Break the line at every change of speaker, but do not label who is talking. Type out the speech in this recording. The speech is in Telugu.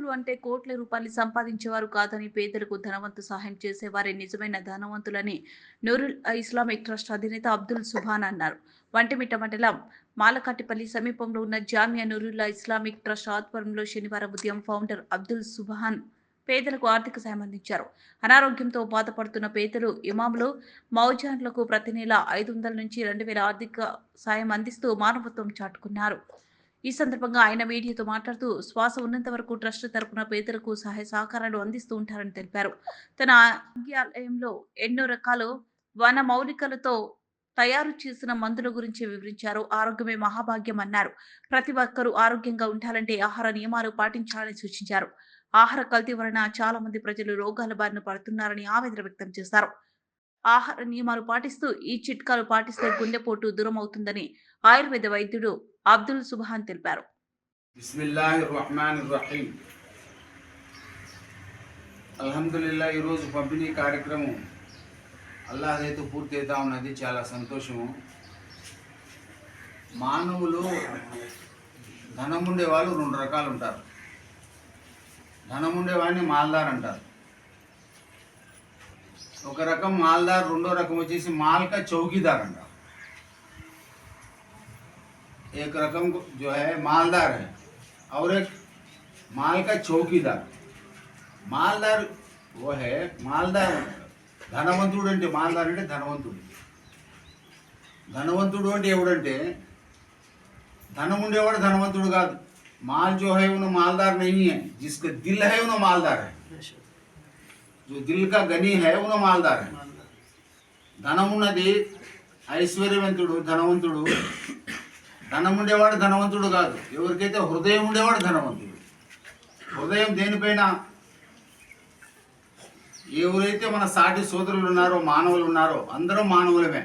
ధనవంతులు అంటే కోట్ల రూపాయలు సంపాదించేవారు కాదని పేదలకు ధనవంతు సహాయం చేసేవారే నిజమైన ధనవంతులని నూరుల్ ఇస్లామిక్ ట్రస్ట్ అధినేత అబ్దుల్ సుభాన్ అన్నారు. వంటిమిట్ట మండలం మాలకాటిపల్లి సమీపంలో ఉన్న జామియా నూరుల్లా ఇస్లామిక్ ట్రస్ట్ ఆధ్వర్యంలో శనివారం ఉదయం ఫౌండర్ అబ్దుల్ సుభాన్ పేదలకు ఆర్థిక సాయం అందించారు. అనారోగ్యంతో బాధపడుతున్న పేదలు ఇమాములు మౌజాన్లకు ప్రతి నెల ఐదు వందల నుంచి రెండు వేల ఆర్థిక సాయం అందిస్తూ మానవత్వం చాటుకున్నారు. ఈ సందర్భంగా ఆయన మీడియాతో మాట్లాడుతూ శ్వాస ఉన్నంత వరకు ట్రస్ట్ తరపున పేదలకు సహాయ సహకారాలు అందిస్తూ ఉంటారని తెలిపారు. తన ఆరోగ్యాలయంలో ఎన్నో రకాల వన మౌలికలతో తయారు చేసిన మందుల గురించి వివరించారు. ఆరోగ్యమే మహాభాగ్యం అన్నారు. ప్రతి ఒక్కరూ ఆరోగ్యంగా ఉండాలంటే ఆహార నియమాలు పాటించాలని సూచించారు. ఆహార కల్తీ వలన చాలా మంది ప్రజలు రోగాల బారిన పడుతున్నారని ఆవేదన వ్యక్తం చేశారు. ఆహార నియమాలు పాటిస్తూ ఈ చిట్కాలు పాటిస్తే గుండెపోటు దూరం అవుతుందని ఆయుర్వేద వైద్యుడు అబ్దుల్ సుబాన్ తెలిపారు.
అల్హమ్దుల్లా ఈరోజు పంపిణీ కార్యక్రమం అల్లాహైతే పూర్తి అవుతా ఉన్నది చాలా సంతోషము. మానవులు ధనం ఉండేవాళ్ళు రెండు రకాలు ఉంటారు. ధనం ఉండేవాడిని మాల్దార్ అంటారు. ఒక రకం మాల్దార్ రెండో రకం వచ్చేసి మాల్కా చౌకీదార్ అంటారు. एक रकम को- जो है मालदार है और एक माल का चौकीदार మాల్దార్ ఓ హే మాల్దార్ ధనవంతుడు అంటే మాల్దార్ అంటే ధనవంతుడు ధనవంతుడు అంటే ఎవడంటే ధనం ఉండేవాడు ధనవంతుడు కాదు మాల్ जो है उन्हें मालदार नहीं है जिसका दिल है उन्हें मालदार है जो दिल का गनी है उन्हें मालदार है ధనం ఉన్నది ఐశ్వర్యవంతుడు ధనవంతుడు ధనం ఉండేవాడు ధనవంతుడు కాదు. ఎవరికైతే హృదయం ఉండేవాడు ధనవంతుడు. హృదయం దేనిపైన? ఎవరైతే మన సాటి సోదరులు ఉన్నారో మానవులు ఉన్నారో అందరూ మానవులమే.